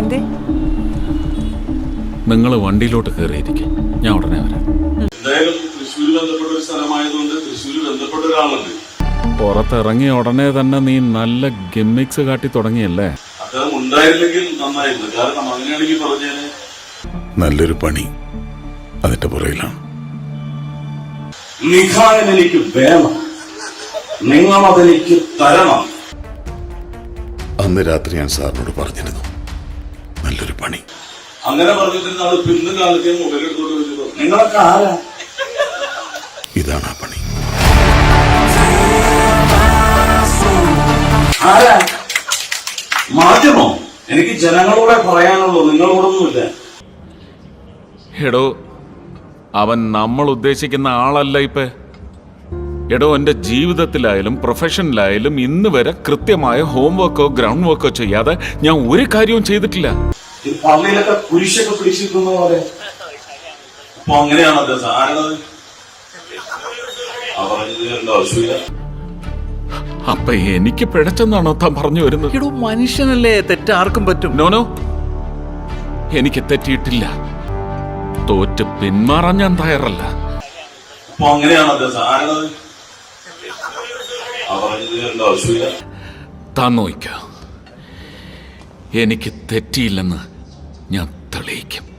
എന്തേ? നിങ്ങൾ വണ്ടിയിലോട്ട് കയറിയിരിക്കും. ഞാൻ ഉടനെ വരാം. എന്തായാലും തൃശ്ശൂര് ബന്ധപ്പെട്ട ഒരു സ്ഥലമായതുകൊണ്ട് തൃശ്ശൂര് ബന്ധപ്പെട്ട ഒരാളുണ്ട്. പുറത്തിറങ്ങിയ ഉടനെ തന്നെ നീ നല്ല ഗിമ്മിക്സ് കാട്ടി തുടങ്ങിയല്ലേ? അദ്ദേഹം ഉണ്ടായിരുന്നെങ്കിൽ നന്നായിരുന്നു. കാരണം അങ്ങനെയാണെങ്കിൽ പറഞ്ഞേനെ നല്ലൊരു പണി അതിന്റെ പുറയിലാണ്. എനിക്ക് വേണം. നിങ്ങൾ അതെനിക്ക് തരണം. അന്ന് രാത്രി ഞാൻ സാറിനോട് പറഞ്ഞിരുന്നു. പണി. അങ്ങനെ പറഞ്ഞിട്ട് പിന്ന് കാലത്തെ നിങ്ങളൊക്കെ ആരാ? ഇതാണ് ആ പണി. ആരാ? മാധ്യമോ. എനിക്ക് ജനങ്ങളോടെ പറയാനുള്ളൂ നിങ്ങളോടൊന്നുമില്ല. എടോ അവൻ നമ്മൾ ഉദ്ദേശിക്കുന്ന ആളല്ല ഇപ്പ. എടോ എന്റെ ജീവിതത്തിലായാലും പ്രൊഫഷനിലായാലും ഇന്ന് വരെ കൃത്യമായ ഹോംവർക്കോ ഗ്രൗണ്ട് വർക്കോ ചെയ്യാതെ ഞാൻ ഒരു കാര്യവും ചെയ്തിട്ടില്ല. ഈ പള്ളിയിലൊക്കെ കുരിശൊക്കെ പിടിച്ചിരിക്കുന്ന പോലെ അപ്പൊ അങ്ങനെയാണത് ആവശ്യമില്ല അപ്പൊ എനിക്ക് പിഴച്ചെന്നാണോ താൻ പറഞ്ഞു വരുന്നത്? എടോ മനുഷ്യനല്ലേ? തെറ്റാർക്കും പറ്റും. നോനോ എനിക്ക് തെറ്റിയിട്ടില്ല. തോറ്റ് പിന്മാറാൻ ഞാൻ തയ്യാറല്ല. അപ്പൊ താൻ നോയിക്ക. എനിക്ക് തെറ്റിയില്ലെന്ന് ഞാൻ തെളിയിക്കും.